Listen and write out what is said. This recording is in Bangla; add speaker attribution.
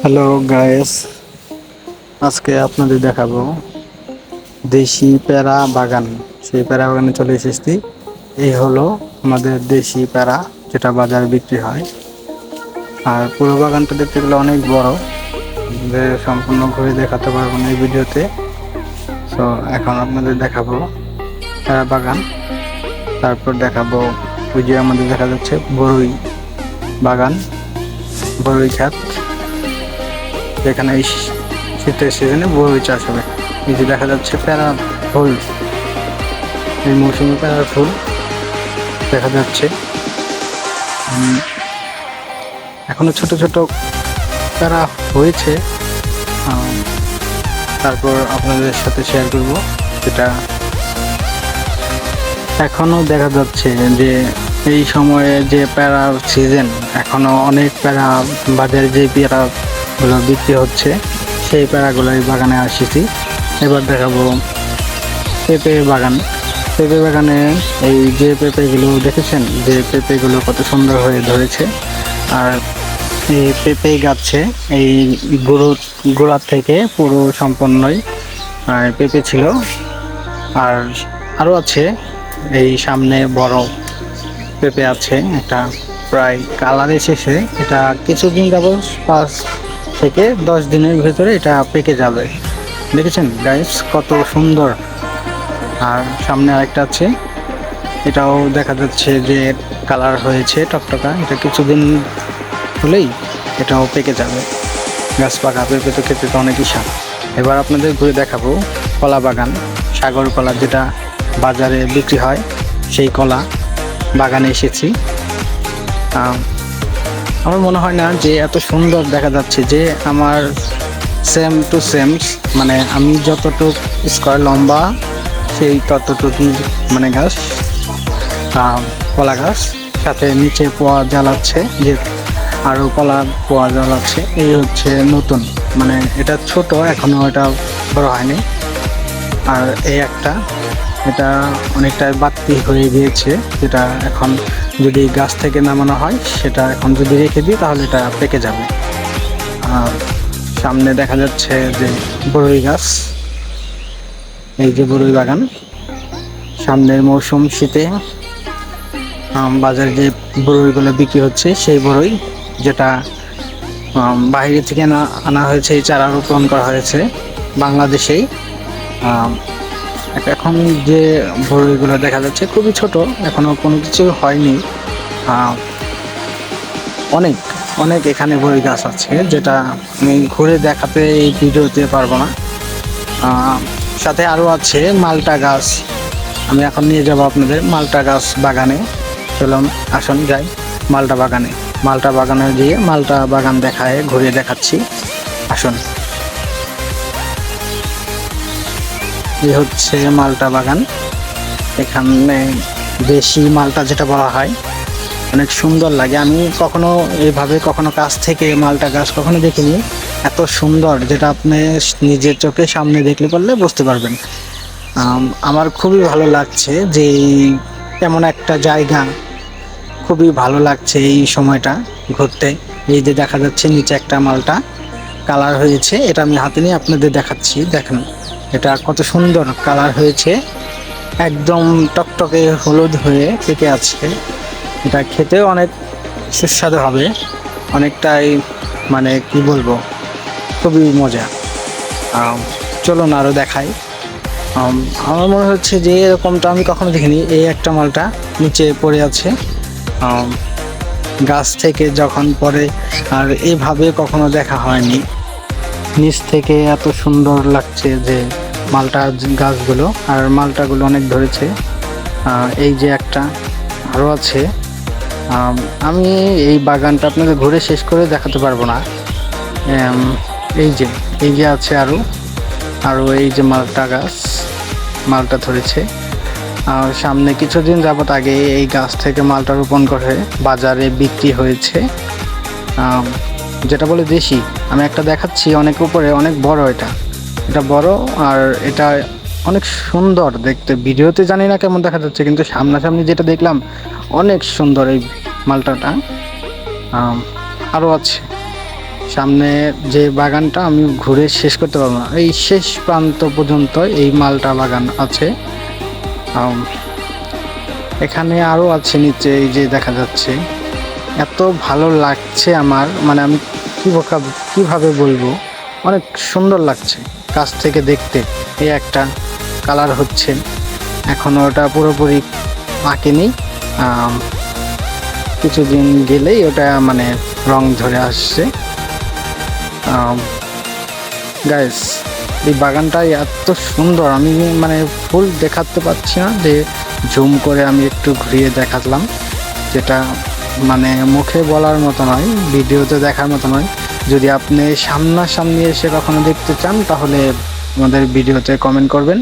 Speaker 1: হ্যালো গায়েস আজকে আপনাদের দেখাবো দেশি প্যারা বাগান। সেই প্যারা বাগানে চলে এসেছি। এই হলো আমাদের দেশি প্যারা যেটা বাজারে বিক্রি হয়। আর পুরো বাগানটা দেখতে গেলে অনেক বড়। যে সম্পূর্ণ ঘুরে দেখাতে পারব না এই ভিডিওতে। তো এখন আপনাদের দেখাবো প্যারা বাগান। তারপর দেখাবো ওই যে আমাদের দেখা যাচ্ছে বড়ই বাগান বড়ই ক্ষেত। যেখানে এই শীতের সিজনে বড়ই চাষ হবে। এই যে দেখা যাচ্ছে প্যারা ফুল। এই মৌসুমে প্যারা ফুল দেখা যাচ্ছে। এখনও ছোট ছোট প্যারা হয়েছে। তারপর আপনাদের সাথে শেয়ার করব যেটা এখনও দেখা যাচ্ছে যে এই সময়ে যে প্যারা সিজন এখনও অনেক প্যারা বাজারে যে প্যারা গুলো বিক্রি হচ্ছে। সেই প্যারাগুলো এই বাগানে আসেছি। এবার দেখাবো পেঁপে বাগান। পেঁপে বাগানে এই যে পেঁপেগুলো দেখেছেন? যে পেঁপেগুলো কত সুন্দর হয়ে ধরেছে। আর এই পেঁপে গাছে এই গুঁড়ো গোড়ার থেকে পুরো সম্পূর্ণই আহ, পেঁপে ছিল। আর আরও আছে এই সামনে বড় পেঁপে আছে। এটা প্রায় কালার এসেছে এটা কিছুদিন যাবত পাঁচ থেকে দশ দিনের ভেতরে এটা পেকে যাবে। দেখেছেন গাইস কত সুন্দর। আর সামনে আরেকটা আছে। এটাও দেখা যাচ্ছে যে কালার হয়েছে টকটকা। এটা কিছুদিন হলেই এটাও পেকে যাবে। গাছ পাকা পেঁপে তো খেতে তো অনেকই স্বাদ এবার আপনাদের ঘুরে দেখাবো কলা বাগান। সাগর কলা যেটা বাজারে বিক্রি হয়, সেই কলা বাগানে এসেছি। আমার মনে হয় না যে এত সুন্দর দেখা যাচ্ছে যে আমার সেম টু সেম মানে আমি যতটুক স্কোয়ার লম্বা, সেই ততটুকুই মানে গাছ কলা গাছ সাথে নিচে পোয়া জ্বালাচ্ছে যে আরও কলা পোয়া জ্বালাচ্ছে এই হচ্ছে নতুন মানে এটা ছোট, এখনও এটা বড় হয়নি। আর এই একটা এটা অনেকটা বাড়তি হয়ে গিয়েছে। যেটা এখন যদি গাছ থেকে নামানো হয়, সেটা এখন যদি রেখে দিই, তাহলে এটা পেকে যাবে। আর সামনে দেখা যাচ্ছে যে বরুই গাছ। এই যে বরুই বাগান। সামনের মৌসুম শীতে বাজারে যে বরুইগুলো বিক্রি হচ্ছে, সেই বরুই যেটা বাইরে থেকে আনা হয়েছে, এই চারা রোপণ করা হয়েছে বাংলাদেশেই। এখন যে বড়ইগুলো দেখা যাচ্ছে খুবই ছোট, এখনও কোনো কিছু হয়নি। অনেক অনেক এখানে বড়ই গাছ আছে, যেটা আমি ঘুরে দেখাতে এই ভিডিওতে পারব না। সাথে আরও আছে মালটা গাছ। আমি এখন নিয়ে যাব আপনাদের মালটা গাছ বাগানে। চলুন, আসুন, যাই মালটা বাগানে। মালটা বাগানে গিয়ে মালটা বাগান দেখায় ঘুরে দেখাচ্ছি। আসুন। এই হচ্ছে মালটা বাগান। এখানে দেশি মালটা যেটা বলা হয়, অনেক সুন্দর লাগে। আমি কখনো এভাবে কখনো কাছ থেকে মালটা গাছ কখনো দেখিনি। এত সুন্দর যেটা আপনি নিজের চোখে সামনে দেখলে পারলে বুঝতে পারবেন। আমার খুবই ভালো লাগছে যে এমন একটা জায়গা খুবই ভালো লাগছে এই সময়টা ঘুরতে। এই যে দেখা যাচ্ছে নিচে একটা মালটা, কালার হয়েছে, এটা আমি হাতে নিয়ে আপনাদের দেখাচ্ছি। দেখেন। এটা কত সুন্দর কালার হয়েছে। একদম টকটকে হলুদ হয়ে পেকে আছে এটা খেতেও অনেক সুস্বাদু হবে। অনেকটাই মানে কি বলব, খুবই মজা। চলুন আরও দেখাই। আমার মনে হচ্ছে যে এরকমটা আমি কখনো দেখিনি। এই একটা মালটা নিচে পড়ে আছে। গাছ থেকে যখন পরে আর এভাবে কখনো দেখা হয়নি। নিচ থেকে এত সুন্দর লাগছে যে মালটা গাছগুলো, আর মালটাগুলো অনেক ধরেছে। এই যে একটা আরও আছে। আমি এই বাগানটা আপনাদের ঘুরে শেষ করে দেখাতে পারব না। এই যে এই যে আছে আরও আরও এই যে মালটা গাছ, মালটা ধরেছে। আর সামনে কিছুদিন যাবত আগে এই গাছ থেকে মালটা রোপণ করে বাজারে বিক্রি হয়েছে। যেটা বলে দেশি, আমি একটা দেখাচ্ছি অনেক উপরে, অনেক বড় এটা। এটা বড় আর এটা অনেক সুন্দর দেখতে। ভিডিওতে জানি না কেমন দেখা যাচ্ছে, কিন্তু সামনাসামনি যেটা দেখলাম, অনেক সুন্দর এই মালটাটা। আরও আছে। সামনে যে বাগানটা আমি ঘুরে শেষ করতে পারব না। এই শেষ প্রান্ত পর্যন্ত এই মালটা বাগান আছে। এখানে আরও আছে নিচে, এই যে দেখা যাচ্ছে। এত ভালো লাগছে আমার মানে আমি কী কীভাবে বলব? অনেক সুন্দর লাগছে কাছ থেকে দেখতে। এই একটা কালার হচ্ছে। এখনও ওটা পুরোপুরি পাকেনি কিছুদিন গেলেই ওটা মানে রং ধরে আসছে। গাইস এই বাগানটাই এত সুন্দর। আমি মানে ফুল দেখাতে পাচ্ছি না যে জুম করে আমি একটু ঘুরিয়ে দেখালাম। যেটা মানে মুখে বলার মতো নয়, ভিডিওতে দেখার মতো নয়। যদি আপনি সামনাসামনি এসে কখনো দেখতে চান, তাহলে আমাদের ভিডিওতে কমেন্ট করবেন।